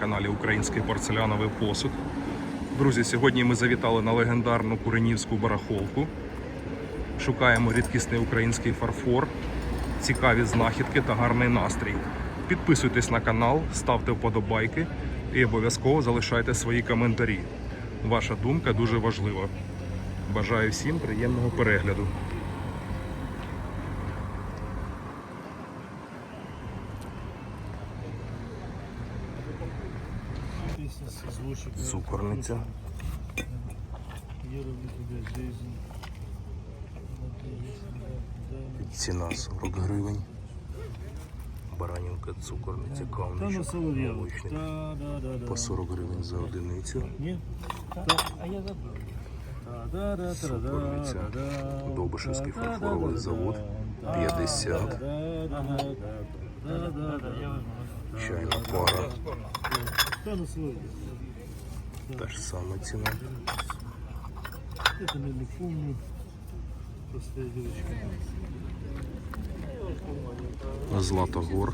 Каналі Український порцеляновий посуд. Друзі, сьогодні ми завітали на легендарну Куренівську барахолку. Шукаємо рідкісний український фарфор, цікаві знахідки та гарний настрій. Підписуйтесь на канал, ставте вподобайки і обов'язково залишайте свої коментарі. Ваша думка дуже важлива. Бажаю всім приємного перегляду. Цукорниця. Ціна 40 гривень. Баранівка, цукорниця, кавничок, молочник. По 40 гривень за одиницю. Цукорниця. Добишевський фарфоровий завод. 50. Чайна пара. Та ж сама ціна. Это не помню. Девочка. Златогор.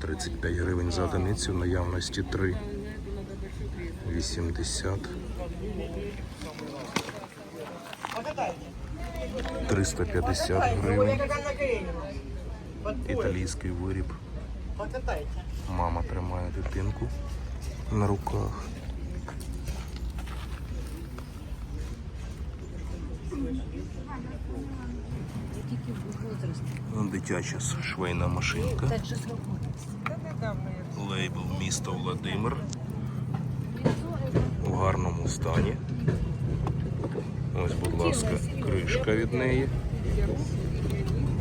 35 гривень за одиницю, наявності 3. 80. 350 гривень. Італійський виріб. Мама тримає дитинку на руках. Дитяча швейна машинка. Лейбл місто Владимир. У гарному стані. Ось, будь ласка, кришка від неї.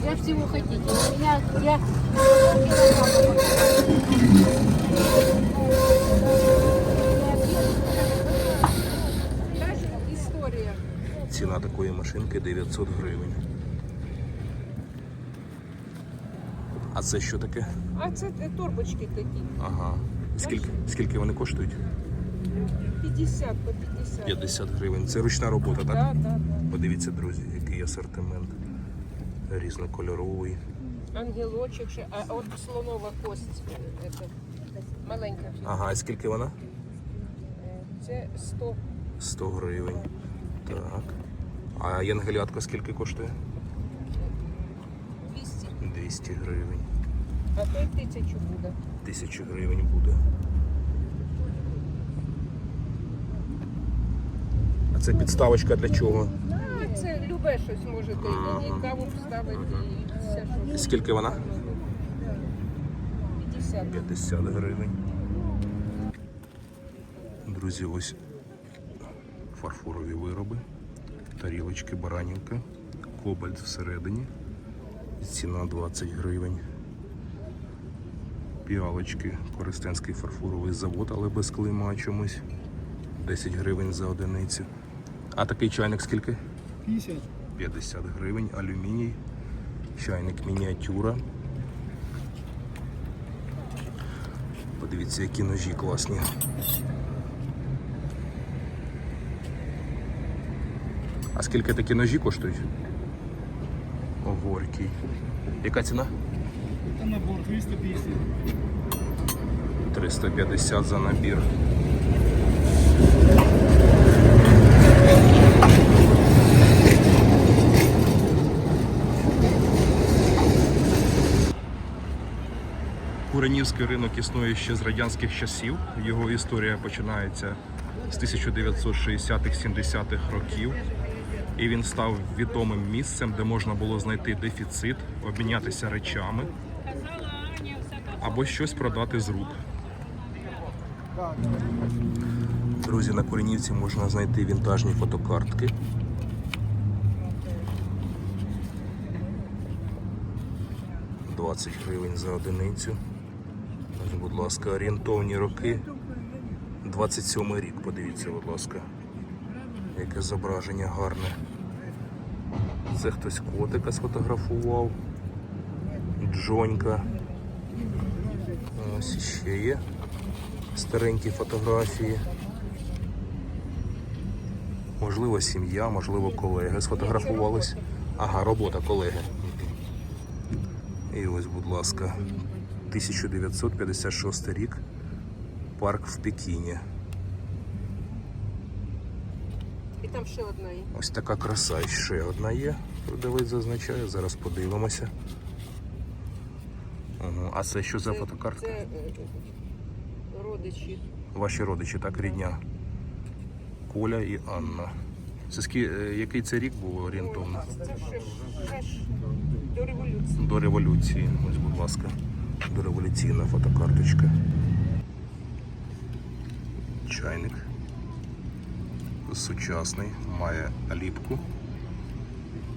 Я. У я Ціна такої машинки 900 гривень. А це що таке? А це е, торбочки такі. Ага. Скільки, скільки вони коштують? 50 по 50. 50 гривень. Це ручна робота, так? Да, да, Подивіться, друзі, який асортимент. Різнокольоровий. Ангелочок ще, а от слонова кость. е, це, маленька. Ага, а скільки вона? Це 100. 100 гривень. Так. А янгелятка скільки коштує? 200. 200 гривень. А той 1000 буде. 1000 гривень буде. А це підставочка для чого? А це любе щось можете. І каву вставити, і все, що Скільки вона? 50. 50 гривень. Друзі, ось фарфорові вироби, тарілочки, баранівка, кобальт всередині. Ціна 20 гривень. Піалочки, Коростенський фарфоровий завод, але без клейма чомусь. 10 гривень за одиницю. А такий чайник скільки? 50. 50 гривень, алюміній, чайник мініатюра. Подивіться, які ножі класні. А скільки такі ножі коштують? О, горький. Яка ціна? Та набор 250. 350 за набір. Куренівський ринок існує ще з радянських часів. Його історія починається з 1960-70-х років. І він став відомим місцем, де можна було знайти дефіцит, обмінятися речами або щось продати з рук. Друзі, на Куренівці можна знайти вінтажні фотокартки. «20 гривень за одиницю. Будь ласка, орієнтовні роки. 27 рік, подивіться, будь ласка. Яке зображення гарне. Це хтось котика сфотографував. Джонька. Ось ще є старенькі фотографії. Можливо, сім'я, можливо, колеги сфотографувались. Ага, робота колеги. І ось, будь ласка, 1956 рік. Парк в Пекіні. І там ще одна є. Ось така краса і ще одна є. Продавець зазначає, зараз подивимося. Ага. А це що за Це- фотокартка? Це е, родичі. Ваші родичі, так, рідня. Коля і Анна. Це скі... е, який це рік був орієнтовно? Це ще до революції. До революції. Ось, будь ласка, дореволюційна фотокарточка. Чайник. Сучасний, має ліпку.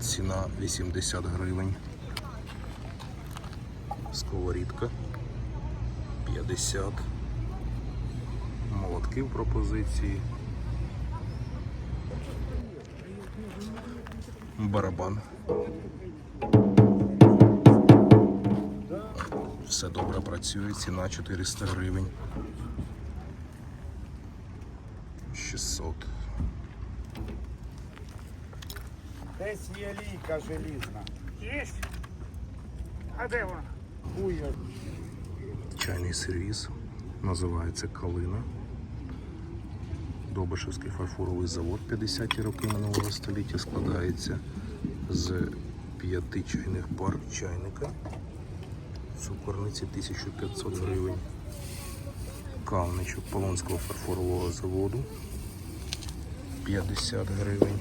Ціна 80 гривень. Сковорідка 50. Молотки в пропозиції. Барабан. Все добре працює, ціна 400 гривень. 600. Десь є лійка желізна. Есть? А де вона? Хуя. Чайний сервіс. Називається Калина. Добишевський фарфоровий завод 50-ті роки минулого століття складається з п'яти чайних пар чайника. Цукорниці 1500 гривень. Кавничок Полонського фарфорового заводу 50 гривень.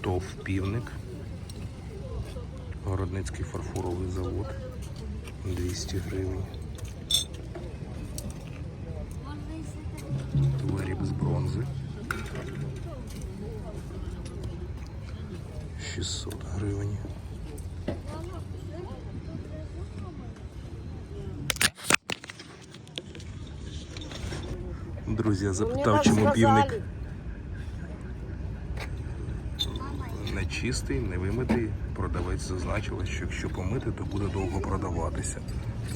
Штоф півник. Городницький фарфоровий завод 200 гривень. Виріб з бронзи. 600 гривень. Друзі, я запитав, чому півник не чистий, не вимитий. Продавець зазначила, що якщо помити, то буде довго продаватися.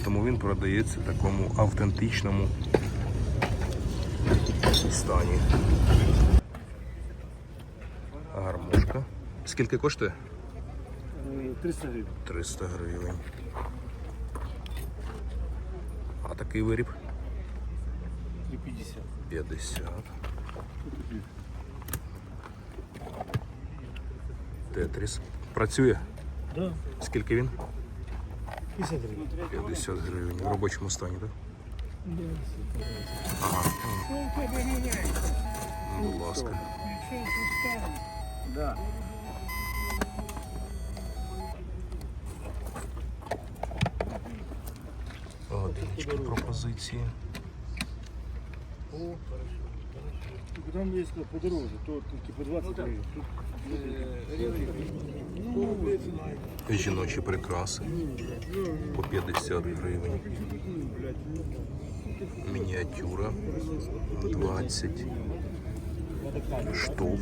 Тому він продається в такому автентичному стані. Гармошка. Скільки коштує? 300 гривень. 300 гривень. А такий виріб 350. 50. Тетріс. Працює? Да, Скільки він? 50 гривень. 50 гривень. В робочому стані, так? Ага. Ну, Будь ласка. Да. Годиночка пропозиції. Там є подорожче, то типу 20 гривень. Тут Жіночі прикраси по 50 гривень. Мініатюра 20. Штоф.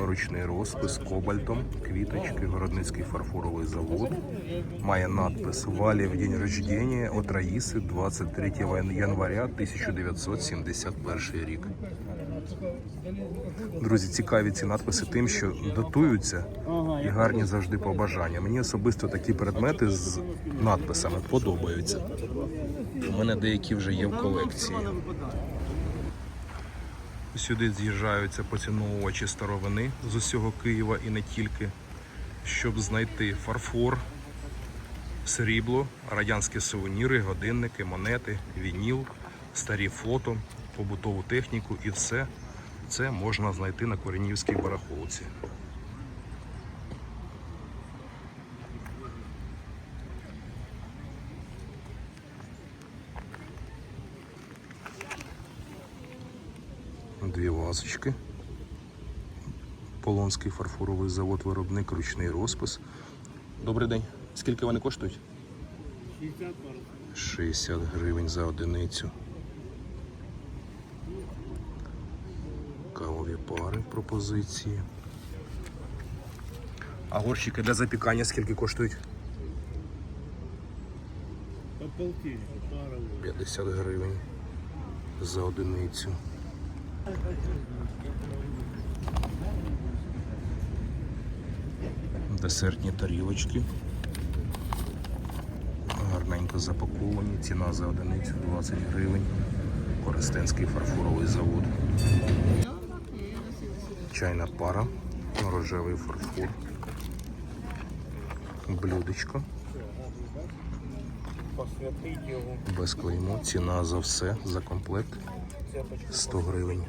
Ручний розпис кобальтом, квіточки, Городницький фарфоровий завод. Має надпис «Валі в день рождения от Раїси 23 января 1971 рік. Друзі, цікаві ці надписи тим, що датуються і гарні завжди побажання. Мені особисто такі предмети з надписами подобаються. У мене деякі вже є в колекції. Сюди з'їжджаються поціновувачі старовини з усього Києва і не тільки, щоб знайти фарфор, срібло, радянські сувеніри, годинники, монети, вініл, старі фото, побутову техніку і все це можна знайти на Коренівській барахолці. Дві вазочки. Полонський фарфоровий завод, виробник, ручний розпис. Добрий день. Скільки вони коштують? 60 пар. 60 гривень за одиницю. Кавові пари пропозиції. А горщики для запікання скільки коштують? По полтиннику пара. 50 гривень за одиницю. Десертні тарілочки. гарненько запаковані. Ціна за одиницю 20 гривень. Коростенський фарфоровий завод. Чайна пара, рожевий фарфор. Блюдечко. Без клеймо. Ціна за все, за комплект 100 гривень.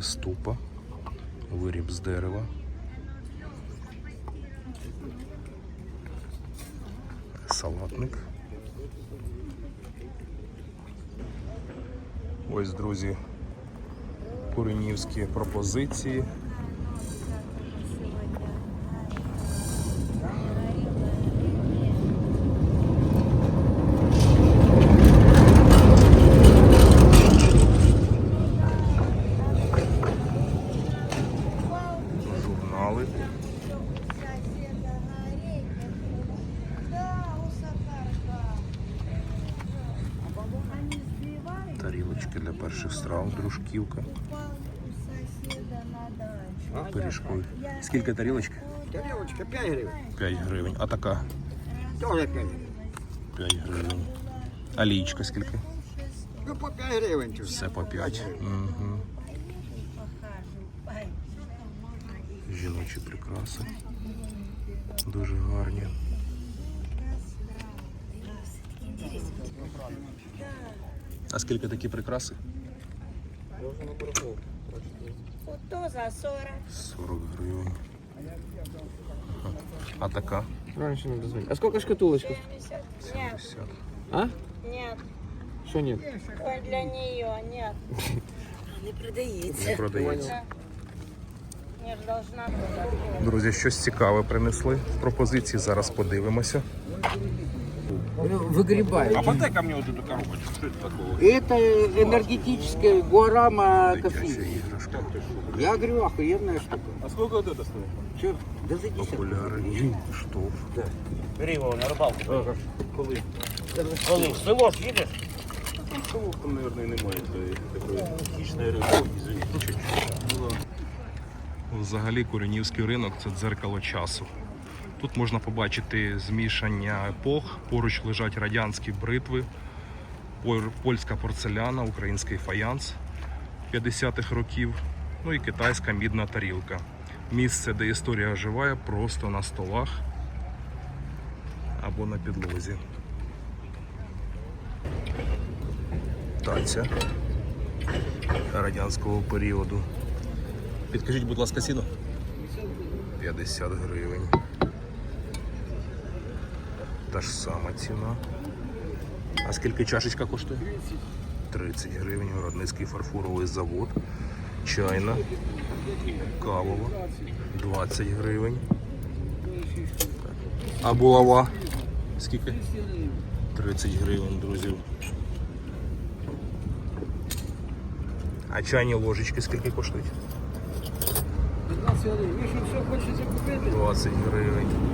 Ступа. Виріб з дерева. Салатник. Ось, друзі, куренівські пропозиції. журнали. перших страв, дружківка, пиріжкові. Скільки тарілочки? Тарілочка 5 гривень. 5 гривень. А така Тоже 5 гривень. 5 гривень. А лічка скільки? Ну по 5 гривень. тут. Все по 5. Угу. Жіночі прикраси. Дуже гарні. А скільки такі прикраси? То за 40. 40 гривень. А така? Раньше надо звонить. А сколько шкатулочка? 70. Нет, 50. А? нет. Что нет? Ой, для нее нет. Не продається. Я же должна Друзі, щось цікаве принесли. Пропозиції зараз подивимося. Выгребай. подай ко мне вот эту коробочку. Что это такого? Это энергетическая гуарама Дитяча кофе. іграшка. Я говорю, охуенная штука. А сколько вот это стоит? Че? Да за 10. Окуляри, штоф. Бери його на рибалку. Коли? Коли? В село ж їдеш? Тому там, мабуть, немає такої такої хищної риби. Извините. Взагалі Куренівський ринок це дзеркало часу. Тут можна побачити змішання епох, поруч лежать радянські бритви, польська порцеляна, український фаянс 50-х років, ну і китайська мідна тарілка. Місце, де історія оживає, просто на столах або на підлозі. Таця радянського періоду. Підкажіть, будь ласка, ціну. 50 гривень. Та ж сама ціна. А скільки чашечка коштує? 30 гривень. Городницький фарфоровий завод. Чайна. Кавова. 20 гривень. А булава? Скільки? 30 гривень, друзі. А чайні ложечки скільки коштують? 20 гривень.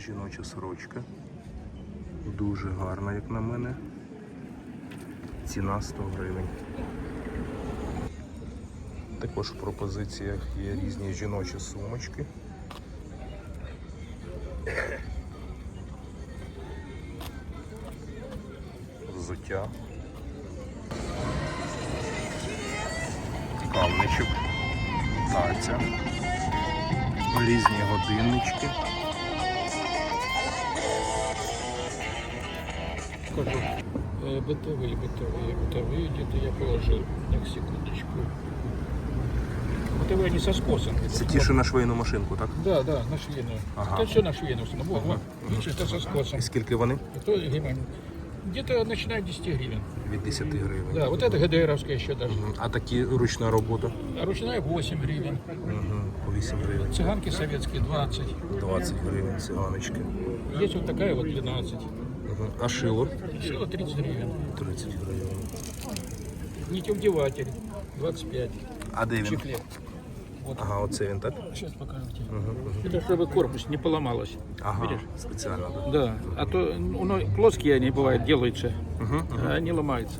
Жіноча сорочка. Дуже гарна, як на мене. Ціна 100 гривень. Також в пропозиціях є різні жіночі сумочки. бытовые, бытовые, бытовые где-то я положил. Так, секундочку. Бытовые они со скосом. Це ті, що на швейну машинку, так? Да, да, на швейную. Ага. Это все на швейную. Ну, вот, вот, видишь, это со скосом. І скільки вони? Это геморрой. Где-то начиная 10 гривен. Від 10 гривень. Да, вот это ГДРовская еще даже. Мгм. А такі ручна робота? А ручная 8 гривен. Угу. По 8 гривень. Цыганки советские 20. 20 гривень циганочки. Есть вот такая вот 12. Угу. А шило? Шило 30 гривен. 30 гривень. Нитевдеватель 25. А де він? Чехле. Ага, оце він, так? Сейчас покажу тебе. Это чтобы корпус не поломалось. Ага, Видишь? спеціально. так? Да, а то ну, плоские они бывают делаются, Угу. а они ломаются.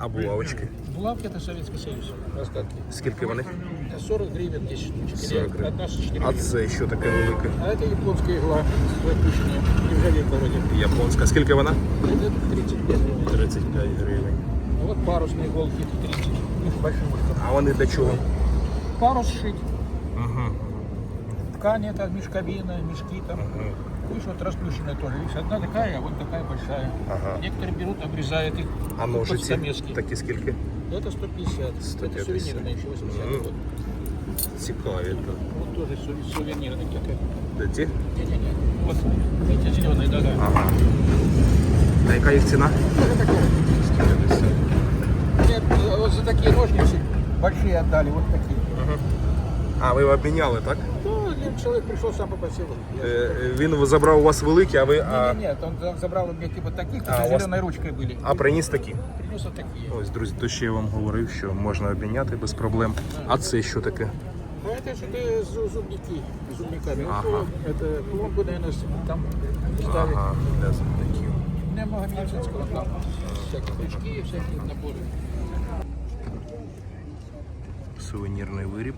А булавочки? Булавки это Советский Союз. Остатки. Скільки вони? Это 40 гривен 10 штучек. 40 гривен. Одна 4 А це що таке велике? А это японская игла с запущенной. Нержавейка вроде. Японська. Скільки вона? Это 35 гривен. 35 гривень. А вот парусные иголки 30. Ну, с большим ушком. А вони для чого? Парус шить. Угу. Ткань это мешковина, мешки там. Видишь, вот расплющенная тоже. Видишь, одна такая, а вот такая большая. Ага. Некоторые берут, обрезают их. А под ножиці? стамески. Такі скільки? Это 150. 150. Это сувенирные еще 80 Мгм. год. Цікаві. Вот тоже су- сувенирные. такие. Де ті? Не-не-не. Вот, видите, зеленые, да-да. Ага. А яка їх ціна? Нет, вот за такие ножницы большие отдали, вот такие. А, ви обміняли, так? Ну, один человек пришел, сам попросил. Я- Е, Він забрав у вас великі, а ви. А, Не, нет, он за- забрал у меня типа таких, А, а, у вас- зеленой ручкой были. а приніс такі. Принес вот такие. Ось, друзі, то ще я вам говорив, що можна обміняти без проблем. А це що таке? А это же ты зу- зубники, зубниками. Вот, Ага. Это пломбы, наверное, там ставить. Ага, для зубників. У меня много медицинского там. Всякие крючки, всякие наборы. Сувенірний виріб.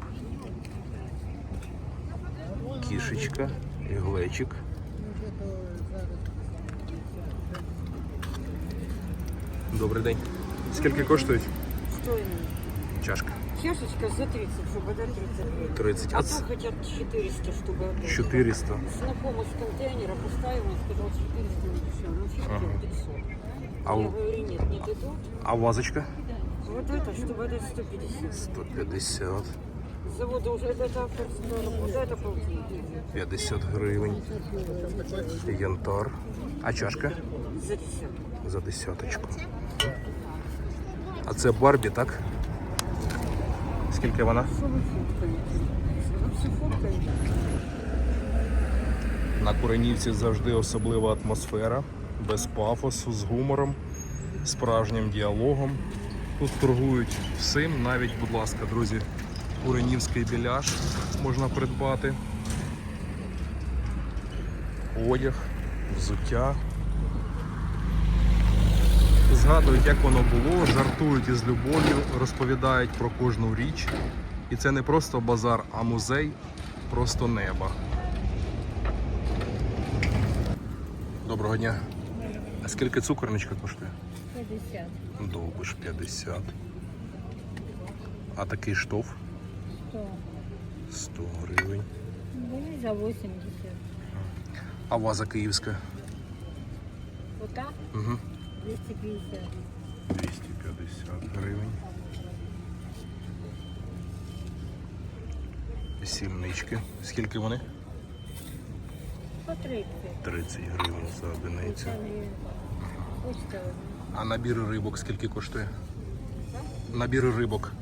Кішечка, іглечик. Добрий день. Скільки коштують? Стоимость. Чашка. Чашечка за 30, чтобы отдать 30 гривен. 30. А А то ц- хотят 400, чтобы отдать. 400. Знакомый с контейнера поставил, он сказал 400 не дешево. Ну, фиг Ага. тебе 500. А, Я у- говорю, нет, не дадут. а вазочка? Вот это, чтобы отдать 150. 150. С завода уже это авторская работа, это полтинник. 50 гривень. Янтар. А чашка? За десятку. За десяточку. А це Барбі, так? Скільки вона? Что вы фоткаете? Вы все фоткаете? На Куренівці завжди особлива атмосфера, без пафосу, з гумором, справжнім діалогом. Тут торгують всім, навіть, будь ласка, друзі, куренівський біляш можна придбати. Одяг, взуття. Згадують, як воно було, жартують із любов'ю, розповідають про кожну річ. І це не просто базар, а музей просто неба. Доброго дня. А скільки цукорничка коштує? 50. Довбиш 50. А такий штоф 100. 100 гривень. Были за 80. А ваза київська? Вот так Угу. 250. 250 гривень. Сільнички. Скільки вони? По 30. 30 гривень за одиницю. А набір рибок скільки коштує? Набір рибок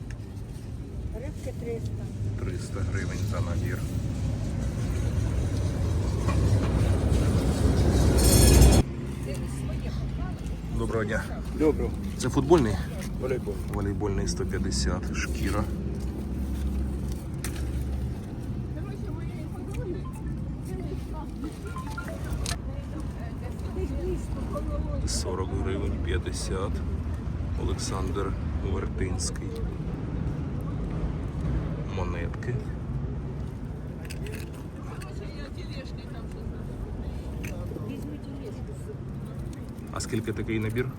Рыбки 300. 300 гривень за набір. Доброго дня. Добре. Це футбольний? Волейбол. Волейбольний 150, шкіра. Сорок гривень 50. Олександр Вертинський. Монетки. А скільки такий набір?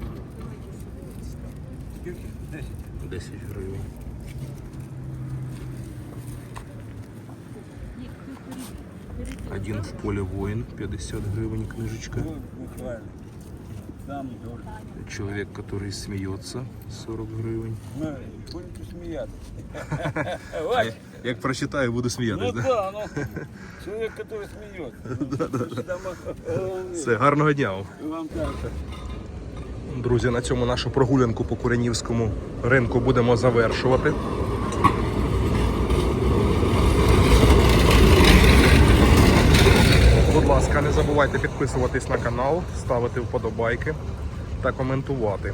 Скільки? 10. 10 гривень. Один в поле воин, 50 гривен книжечка. Буквально. Там тоже. Человек, который смеется, 40 гривень. Ну, будете смеяться. Як прочитаю, буду Ну сміятися. да? да, ну, человек, который смеется. Все, гарного дня вам. Вам так. Друзі, на цьому нашу прогулянку по Куренівському ринку будемо завершувати. Будь ласка, не забувайте підписуватись на канал, ставити вподобайки та коментувати.